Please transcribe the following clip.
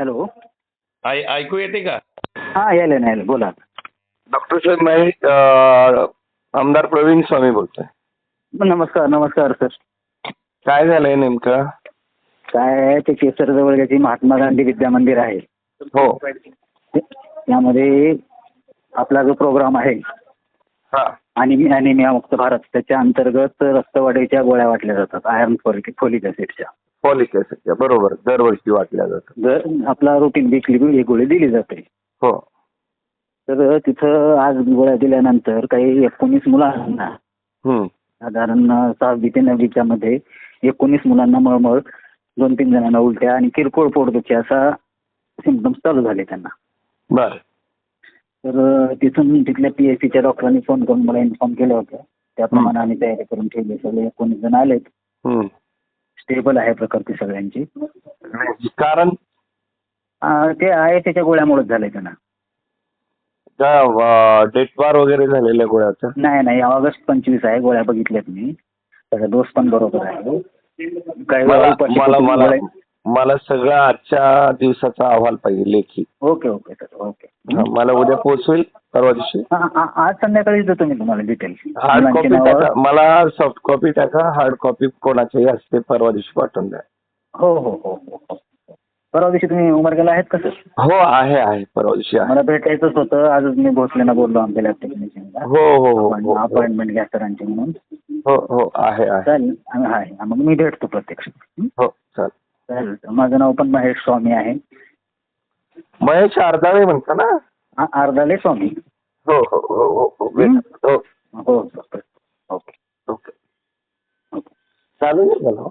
Hello. ऐकू येते का? हा यायला ना यायला बोला. डॉक्टर साहेब मी आमदार प्रवीण स्वामी बोलतोय. नमस्कार नमस्कार सर. काय झालंय नेमकं? काय आहे ते केसर जवळ महात्मा गांधी विद्या मंदिर आहे. हो. त्यामध्ये आपला जो प्रोग्राम आहे हा. आणि अनिमिया मुक्त भारत त्याच्या अंतर्गत रक्तवाढीच्या गोळ्या वाटल्या जातात आयर्न फोलिक फोलिक ऍसिडच्या फॉलिक ऍसिडच्या बरोबर. दरवर्षी वाटल्या जातात. जर आपला रुटीन वीकली ही गोळी दिली जाते हो. तर तिथं आज गोळ्या दिल्यानंतर काही एकोणीस मुलांना हम्म. साधारण सहावी ते नववीच्या मध्ये एकोणीस मुलांना मळमळ दोन तीन जणांना उलट्या आणि किरकोळ पोटदुखी असा सिमटम्स चालू झाले त्यांना. बर. तर तिथून तिथल्या पी एस सीच्या डॉक्टरांनी फोन करून मला इन्फॉर्म केलं होतं त्याप्रमाणे आम्ही तयारी करून ठेवली. सगळे एकोणीस जण आलेत. हम्म. स्टेबल आहे प्रकृती सगळ्यांची. कारण? अं, ते आहे त्याच्या गोळ्यामुळेच झालंय त्यांना. डेट बार वगैरे झालेल्या गोळ्याचं? नाही नाही ऑगस्ट पंचवीस आहे गोळ्या बघितल्यात मी. त्याचा डोस पण बरोबर आहे. काही मला वेळा उपाशी मला पोटी मला गोळ्या- मला सगळं आजच्या दिवसाचा अहवाल पाहिजे लेखी. Okay okay sir okay. हा, मला उद्या पोहोचवेल परवा दिवशी? हा, हा, आज संध्याकाळी देतो मी तुम्हाला डिटेल हार्ड कॉपी टाका. मला सॉफ्ट कॉपी टाका. हार्ड कॉपी कोणाच्याही असते परवा दिवशी पाठवून द्या. हो हो हो हो हो. परवा दिवशी तुम्ही उमरगेला आहेत का सर? हो आहे आहे. परवा दिवशी आहे. मला भेटायचंच होतं. आजच मी भोसलेला बोललो आमच्या लॅब टेक्निशियनला हो हो हो हो हो. अपॉइंटमेंट घ्या सरांची म्हणून. हो हो आहे आहे. चालेल. हा, मग मी भेटतो प्रत्यक्ष. हं? हो. चालेल. माझं नाव पण महेश स्वामी आहे. महेश अर्धाळे म्हणता ना? हा, अर्धाले स्वामी. हो हो हो हो हो. हो हो सर ओके. ओके. चालेल मला.